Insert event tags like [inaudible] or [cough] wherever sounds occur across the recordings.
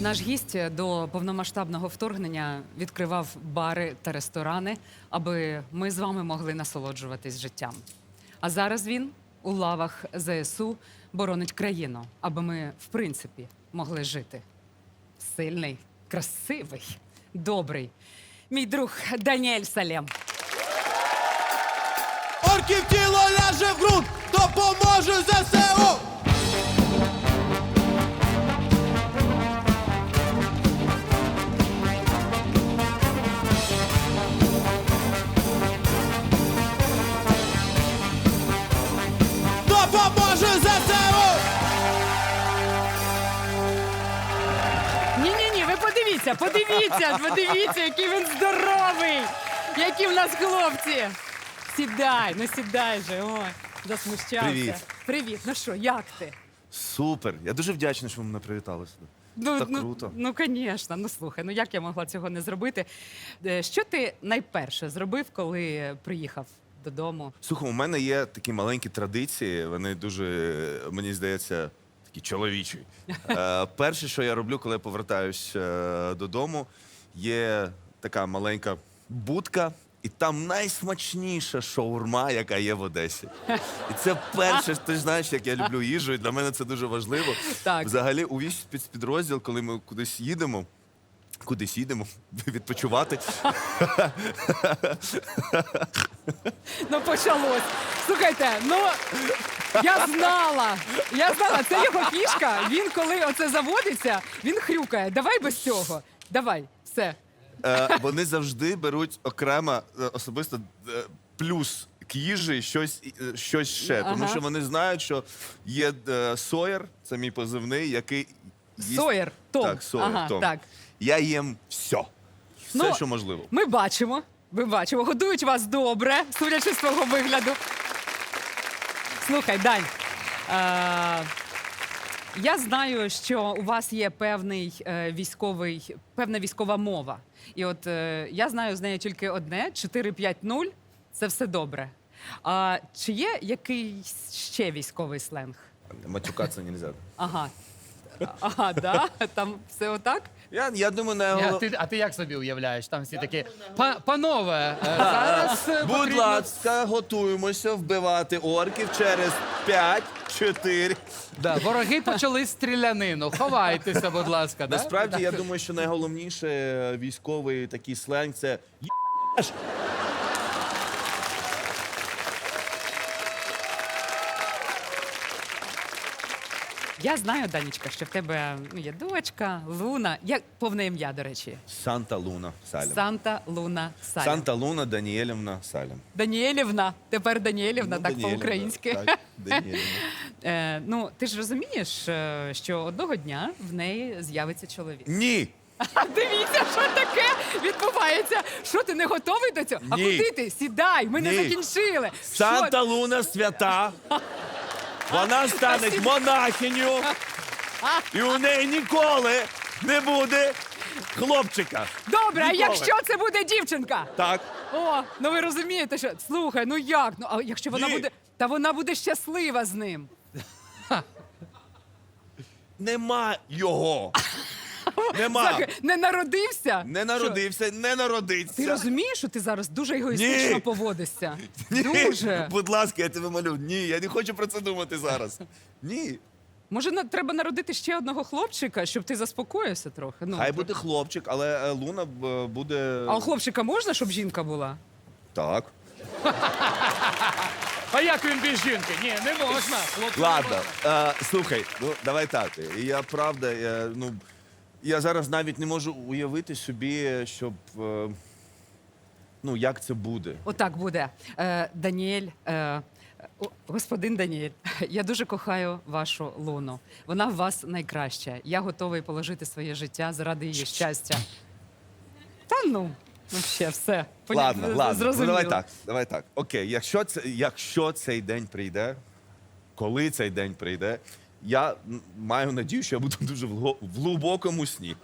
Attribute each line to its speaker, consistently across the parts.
Speaker 1: Наш гість до повномасштабного вторгнення відкривав бари та ресторани, аби ми з вами могли насолоджуватись життям. А зараз він у лавах ЗСУ боронить країну, аби ми, в принципі, могли жити. Сильний, красивий, добрий. Мій друг Даніель Салем.
Speaker 2: Орків тіло ляже в ґрунт, допоможе ЗСУ!
Speaker 1: Подивіться, подивіться, подивіться, який він здоровий, які в нас хлопці. Сідай, ну сідай же, ой, засмущався.
Speaker 3: Привіт.
Speaker 1: Привіт, ну що, як ти?
Speaker 3: Супер. Я дуже вдячний, що ви мене привітали сюди.
Speaker 1: Ну,
Speaker 3: Так
Speaker 1: ну,
Speaker 3: круто.
Speaker 1: Ну, звісно, ну слухай, ну як я могла цього не зробити? Е, Що ти найперше зробив, коли приїхав додому?
Speaker 3: Слухай, у мене є такі маленькі традиції, вони дуже, мені здається, такі чоловічий. Е, перше, що я роблю, коли я повертаюсь е, додому, є така маленька будка. І там найсмачніша шаурма, яка є в Одесі. І це перше, ти ж знаєш, як я люблю їжу, і для мене це дуже важливо.
Speaker 1: Так.
Speaker 3: Взагалі, увесь спецпідрозділ, коли ми кудись їдемо, кудись їдемо [laughs] відпочивати.
Speaker 1: Ну, почалось. Слухайте, ну я знала. Я знала, це його фішка. Він коли оце заводиться, він хрюкає. Давай без цього. Давай, все.
Speaker 3: Е, вони завжди беруть окремо е, особисто е, плюс к їжі щось, е, щось ще. Тому що вони знають, що є е, Сойер, це мій позивний, який їсть...
Speaker 1: Сойер, Том.
Speaker 3: Так, Сойер,
Speaker 1: Ага,
Speaker 3: Том.
Speaker 1: так.
Speaker 3: Я їм все. Все,
Speaker 1: Ну,
Speaker 3: що можливо.
Speaker 1: Ми бачимо, ми бачимо, годують вас добре, судячи з твого вигляду. Слухай, Дань. Е- я знаю, що у вас є певний е, військовий, певна військова мова. І от е, я знаю з нею тільки одне: 4-5-0 – це все добре. А чи є якийсь ще військовий сленг?
Speaker 3: Матюкатися не можна.
Speaker 1: Ага. Ага, да? Там все отак?
Speaker 3: Я, я думаю, не
Speaker 4: А ти, а ти як собі уявляєш? Там всі такі «Па- панове, е, зараз е,
Speaker 3: Будь
Speaker 4: потрібно...»
Speaker 3: ласка, готуємося вбивати орків через 5, 4.
Speaker 4: Да, вороги почали стрілянину. Ховайтеся, будь ласка. Да?
Speaker 3: Насправді, я думаю, що найголовніше е, військовий такий сленг це «Єш!»
Speaker 1: Я знаю, Данічка, що в тебе ну, є дочка, Луна. Як повне ім'я, до речі?
Speaker 3: Санта Луна Салем.
Speaker 1: Санта Луна Саля.
Speaker 3: Санта Луна Даніелівна Салем.
Speaker 1: Даніелівна. Тепер Даніелівна,
Speaker 3: Ну,
Speaker 1: так
Speaker 3: Даніелівна,
Speaker 1: по-українськи.
Speaker 3: Так, Даніелівна. [laughs]
Speaker 1: Е, ну, ти ж розумієш, е, що одного дня в неї з'явиться чоловік.
Speaker 3: Ні!
Speaker 1: А [laughs] дивіться, що таке відбувається. Що ти не готовий до цього? А
Speaker 3: Ні.
Speaker 1: куди ти? Сідай, ми не
Speaker 3: Ні.
Speaker 1: закінчили.
Speaker 3: Санта Луна свята. [laughs] Вона стане монахиню. І у неї ніколи не буде хлопчика.
Speaker 1: Добре, а
Speaker 3: Ніколи.
Speaker 1: якщо це буде дівчинка?
Speaker 3: Так.
Speaker 1: О, ну ви розумієте, що слухай, ну як? Ну а якщо вона
Speaker 3: Ні.
Speaker 1: буде, та вона буде щаслива з ним.
Speaker 3: Нема його. Нема.
Speaker 1: Слухай, не народився?
Speaker 3: Не народився, не народиться.
Speaker 1: Ти розумієш, що ти зараз дуже егоїстично
Speaker 3: Ні.
Speaker 1: поводишся?
Speaker 3: Ні.
Speaker 1: Дуже.
Speaker 3: Будь ласка, я тебе молю. Ні, я не хочу про це думати зараз. Ні.
Speaker 1: Може, на- треба народити ще одного хлопчика, щоб ти заспокоївся трохи. Ну,
Speaker 3: Хай буде хлопчик, але е, Луна е, буде.
Speaker 1: А у хлопчика можна, щоб жінка була?
Speaker 3: Так.
Speaker 4: А як він без жінки? Ні, не можна. хлопці, не
Speaker 3: Ладно,
Speaker 4: можна.
Speaker 3: е, слухай, ну давай так. Я правда, я, ну я зараз навіть не можу уявити собі, щоб е, ну як це буде.
Speaker 1: Отак буде. Е, Даніель, е, о, господин Даніель, [laughs] я дуже кохаю вашу луну. Вона в вас найкраща. Я готовий положити своє життя заради її щастя. Та ну, ну ще все. Поня-
Speaker 3: Ладно, ладно. Ну,
Speaker 1: зрозуміло.
Speaker 3: давай так. Давай так. Окей, якщо це, якщо цей день прийде, коли цей день прийде, я маю надію, що я буду дуже в глибокому сні.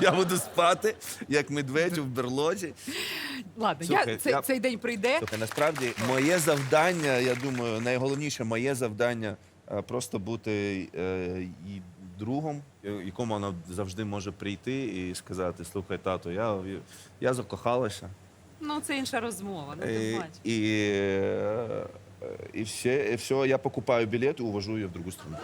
Speaker 3: Я буду спати, як медведь в берлозі.
Speaker 1: Ладно,
Speaker 3: Слухай,
Speaker 1: я, цей,
Speaker 3: я-
Speaker 1: цей день прийде.
Speaker 3: Слухай, насправді моє завдання, я думаю, найголовніше моє завдання е, просто бути е, і другом, е, якому вона завжди може прийти і сказати: слухай, тато, я, я закохалася.
Speaker 1: Ну, це інша розмова. Ну, ти
Speaker 3: І,
Speaker 1: бачиш.
Speaker 3: і, е, і, все, и все, я покупаю билет и увожу ее в другую страну.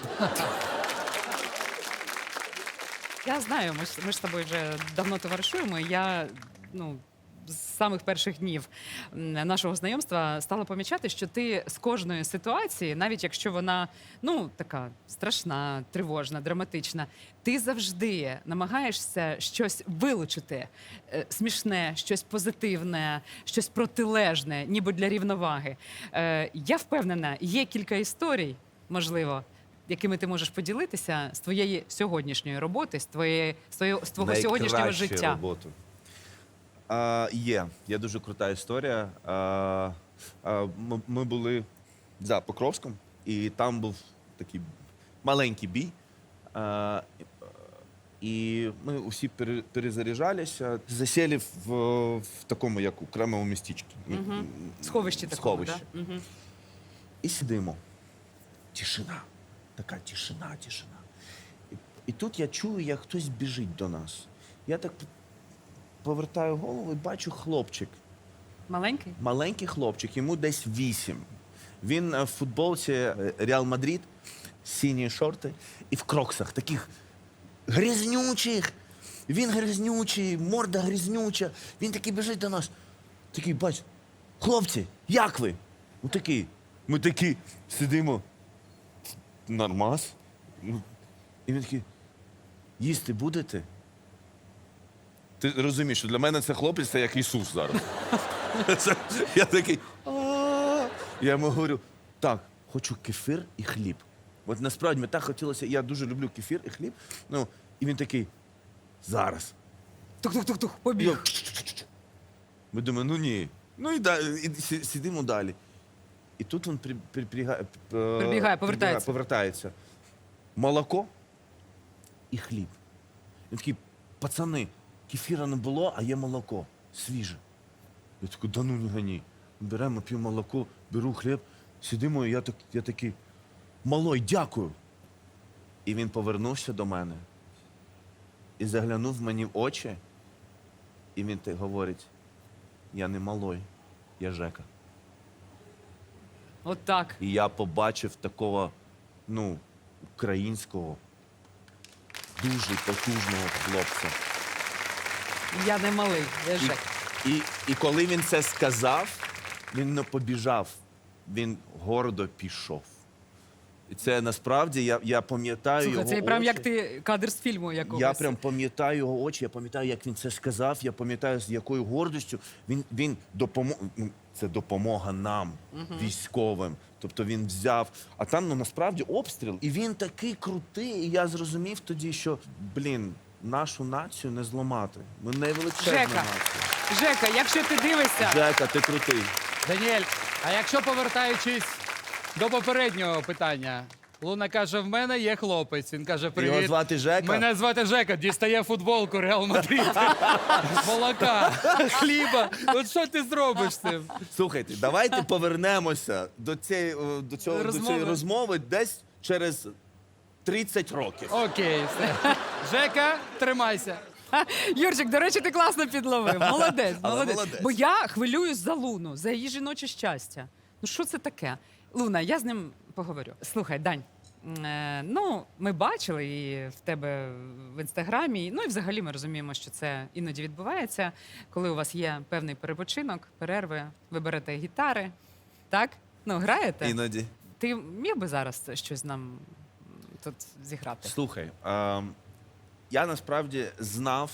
Speaker 1: Я знаю, ми ж, ми ж з тобою вже давно товаришуємо. і Я ну, з самих перших днів нашого знайомства стала помічати, що ти з кожної ситуації, навіть якщо вона ну така страшна, тривожна, драматична, ти завжди намагаєшся щось вилучити е, смішне, щось позитивне, щось протилежне, ніби для рівноваги. Е, я впевнена, є кілька історій, можливо. Якими ти можеш поділитися з твоєї сьогоднішньої роботи, з твоєї з твоєї з твого сьогоднішнього життя?
Speaker 3: роботу. А, є. Є дуже крута історія. А, а, ми, ми були за Покровськом, і там був такий маленький бій. А, і ми усі пере- перезаряджалися, засіли в, в такому, як окремому містечку.
Speaker 1: Мгм. Сховище такого,
Speaker 3: Сховище.
Speaker 1: Да?
Speaker 3: І сидимо. Тишина. Така тишина, тишина. І, і тут я чую, як хтось біжить до нас. Я так повертаю голову і бачу хлопчик.
Speaker 1: Маленький?
Speaker 3: Маленький хлопчик, йому десь вісім. Він е, в футболці е, Реал Мадрид, сині шорти і в кроксах, таких грязнючих. Він грязнючий, морда грязнюча. Він такий біжить до нас. Такий, бач, хлопці, як ви? Ну такий. Ми такі сидимо. Нормас. Ну, І він такий, їсти будете? Ти розумієш, що для мене це хлопець це як Ісус зараз. [laughs] Це- Я такий. «А». Я йому говорю, так, хочу кефір і хліб. От насправді мені так хотілося, я дуже люблю кефір і хліб. Ну, і він такий, зараз.
Speaker 1: Тух-тух-тух-тух, побіг.
Speaker 3: Ми думаємо, ну ні. Ну і, да, і сі- сидимо далі. І тут він при, при, прибігає, п-
Speaker 1: Прибігає, повертається.
Speaker 3: повертається. Молоко і хліб. Він такий, пацани, кефіра не було, а є молоко. Свіже. Я такий, да ну не гані. Беремо пів молоко, беру хліб, сидимо, і я, так, я такий, малой, дякую. І він повернувся до мене і заглянув мені в очі, і він так говорить: я не малой, я Жека.
Speaker 1: От так.
Speaker 3: І я побачив такого, ну, українського, дуже потужного хлопця.
Speaker 1: Я не малий, я
Speaker 3: І,
Speaker 1: Жек.
Speaker 3: і, і коли він це сказав, він не побіжав, він гордо пішов. І це насправді я, я пам'ятаю його
Speaker 1: це прям
Speaker 3: очі.
Speaker 1: як ти кадр з фільму якогось.
Speaker 3: Я прям пам'ятаю його очі, я пам'ятаю, як він це сказав, я пам'ятаю, з якою гордістю він, він допомог. Це допомога нам, військовим. Тобто він взяв. А там ну насправді обстріл. І він такий крутий. І я зрозумів тоді, що блін, нашу націю не зламати. Ми не величезна
Speaker 1: Жека.
Speaker 3: нація.
Speaker 1: Жека, якщо ти дивишся,
Speaker 3: Жека, ти крутий.
Speaker 4: Даніель, а якщо повертаючись до попереднього питання, Луна каже: в мене є хлопець. Він каже: Привіт.
Speaker 3: Його звати Жека.
Speaker 4: Мене звати Жека, дістає футболку Реал Мадрид. [laughs] Молока, хліба. От що ти зробиш з цим?
Speaker 3: Слухайте, давайте повернемося до цієї, е, до цього, до
Speaker 1: Розмови.
Speaker 3: цієї розмови десь через 30 років.
Speaker 4: Окей, все. [laughs] Жека, тримайся. [laughs]
Speaker 1: Юрчик, до речі, ти класно підловив. [laughs] Молодець,
Speaker 3: Але
Speaker 1: молодець.
Speaker 3: молодець.
Speaker 1: Бо я хвилююсь за Луну, за її жіноче щастя. Ну що це таке? Луна, я з ним поговорю. Слухай, Дань. е, Ну, ми бачили і в тебе в інстаграмі. Ну і взагалі ми розуміємо, що це іноді відбувається, коли у вас є певний перепочинок, перерви, ви берете гітари, так? Ну, граєте.
Speaker 3: Іноді.
Speaker 1: Ти міг би зараз щось нам тут зіграти?
Speaker 3: Слухай, а, я насправді знав,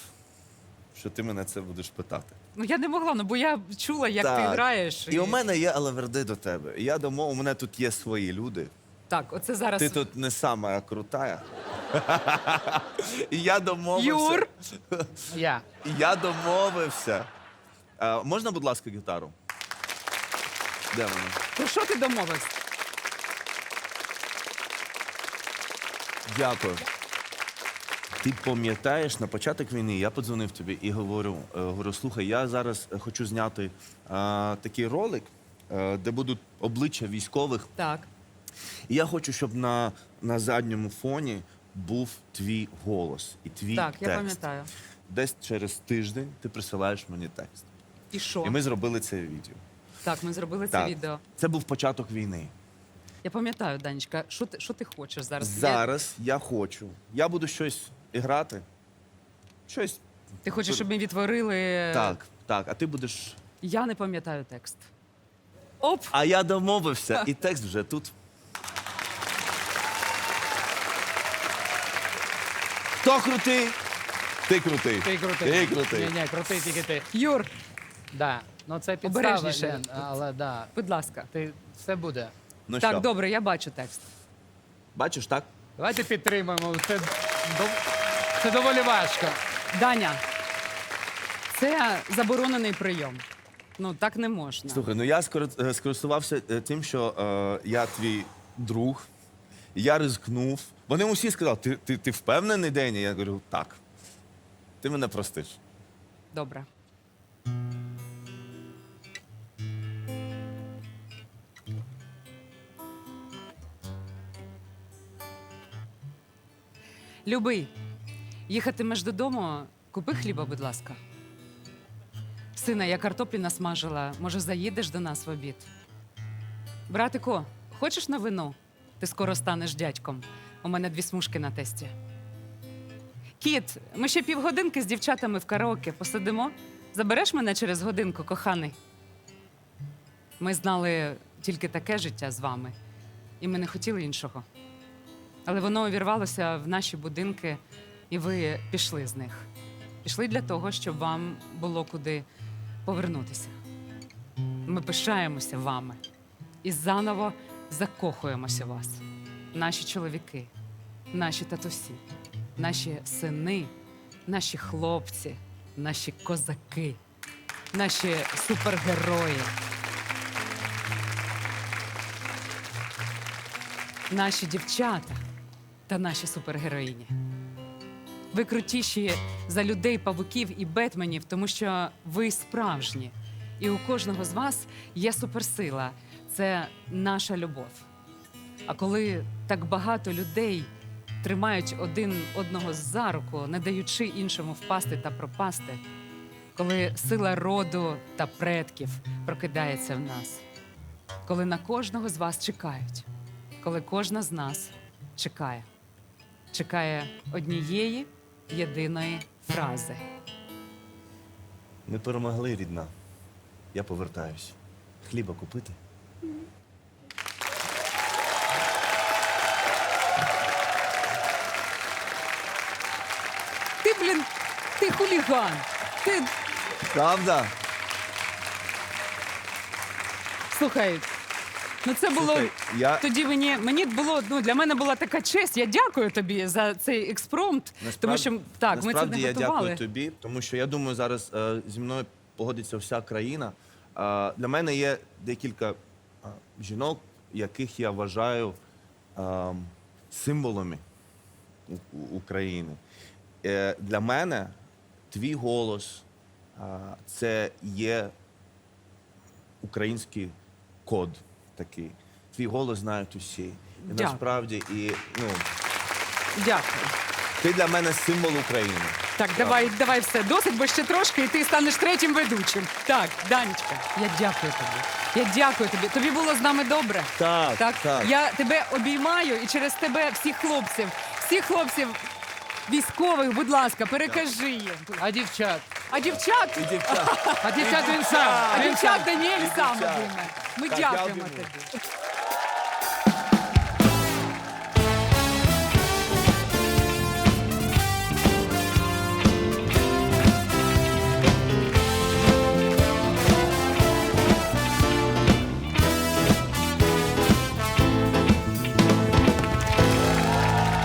Speaker 3: що ти мене це будеш питати.
Speaker 1: Ну я не могла, ну бо я чула, як ти граєш.
Speaker 3: І у мене є алаверди до тебе. Я думав, у мене тут є свої люди.
Speaker 1: Так, оце зараз.
Speaker 3: Ти тут не сама крутая. І [laughs] я домовився.
Speaker 1: Юр!
Speaker 4: Я.
Speaker 3: І Я домовився. А, можна, будь ласка, гітару? Де вона?
Speaker 1: Про що ти домовився?
Speaker 3: Дякую. Ти пам'ятаєш, на початок війни я подзвонив тобі і говорю: е, говорю, слухай, я зараз е, хочу зняти а, такий ролик, е, де будуть обличчя військових.
Speaker 1: Так.
Speaker 3: І я хочу, щоб на, на задньому фоні був твій голос і твій
Speaker 1: Так, я пам'ятаю.
Speaker 3: Десь через тиждень ти присилаєш мені текст.
Speaker 1: І що?
Speaker 3: І ми зробили це відео.
Speaker 1: Так, ми зробили це відео.
Speaker 3: Це був початок війни.
Speaker 1: Я пам'ятаю, Данечка, що ти, що ти хочеш зараз?
Speaker 3: Зараз я хочу. Я буду щось грати. Щось.
Speaker 1: Я- ти хочеш, щоб ми відтворили.
Speaker 3: Так, так. А ти будеш.
Speaker 1: Я не пам'ятаю текст. Оп!
Speaker 3: А я домовився, і текст вже тут. Хто крутий? Ти крутий.
Speaker 4: Ти крутий.
Speaker 3: Ти крутий.
Speaker 4: Ні, ні, крутий тільки ти.
Speaker 1: Юр,
Speaker 4: Да. Ну це підстава,
Speaker 1: Обережніше.
Speaker 4: Лен, але да.
Speaker 1: будь ласка.
Speaker 4: Ти все буде.
Speaker 3: Ну
Speaker 1: так,
Speaker 3: що,
Speaker 1: добре, я бачу текст.
Speaker 3: бачиш, так?
Speaker 4: Давайте підтримаємо. Це, дов... це доволі важко.
Speaker 1: Даня, це заборонений прийом. Ну, так не можна.
Speaker 3: Слухай, ну я скоро- е, скористувався е, тим, що е, я твій друг, я ризикнув. Вони усі сказали, ти, ти, ти впевнений Дені? Я говорю, так. Ти мене простиш.
Speaker 1: Добре. Любий, їхатимеш додому, купи хліба, будь ласка. Сина, я картоплі насмажила. Може, заїдеш до нас в обід? Братику, хочеш на вино? Ти скоро станеш дядьком. У мене дві смужки на тесті. Кіт, ми ще півгодинки з дівчатами в караоке посидимо. Забереш мене через годинку, коханий. Ми знали тільки таке життя з вами, і ми не хотіли іншого. Але воно увірвалося в наші будинки, і ви пішли з них. Пішли для того, щоб вам було куди повернутися. Ми пишаємося вами і заново закохуємося вас. Наші чоловіки, наші татусі, наші сини, наші хлопці, наші козаки, наші супергерої. Наші дівчата та наші супергероїні. Ви крутіші за людей, павуків і бетменів, тому що ви справжні. І у кожного з вас є суперсила це наша любов. А коли так багато людей тримають один одного за руку, не даючи іншому впасти та пропасти, коли сила роду та предків прокидається в нас, коли на кожного з вас чекають, коли кожна з нас чекає, чекає однієї єдиної фрази.
Speaker 3: Ми перемогли, рідна. Я повертаюсь. Хліба купити?
Speaker 1: Ти, блін, ти хуліган. Ти
Speaker 3: Правда?
Speaker 1: слухай. Ну це було
Speaker 3: Слухай, я
Speaker 1: тоді. Мені мені було ну для мене була така честь. Я дякую тобі за цей експромт, тому що так, ми це
Speaker 3: насправді
Speaker 1: не
Speaker 3: я
Speaker 1: готували.
Speaker 3: дякую тобі, тому що я думаю, зараз е, зі мною погодиться вся країна. Е, для мене є декілька е, жінок, яких я вважаю е, символами У- У- України. Е, для мене твій голос е, це є український код такий. Твій голос знають усі. І
Speaker 1: Дякую.
Speaker 3: насправді, і ну,
Speaker 1: Дякую.
Speaker 3: ти для мене символ України.
Speaker 1: Так, давай, давай все. Досить, бо ще трошки, і ти станеш третім ведучим. Так, Данечка, я дякую тобі. Я дякую тобі. Тобі було з нами добре.
Speaker 3: Так,
Speaker 1: Так,
Speaker 3: так.
Speaker 1: я тебе обіймаю і через тебе всіх хлопців, всіх хлопців військових, будь ласка, перекажи їм.
Speaker 4: А дівчат?
Speaker 1: А дівчат.
Speaker 4: А дівчат він сам.
Speaker 1: а
Speaker 4: Він
Speaker 1: дівчат
Speaker 4: сам.
Speaker 1: Даніель сам
Speaker 3: дівчат.
Speaker 1: Ми дякуємо тобі.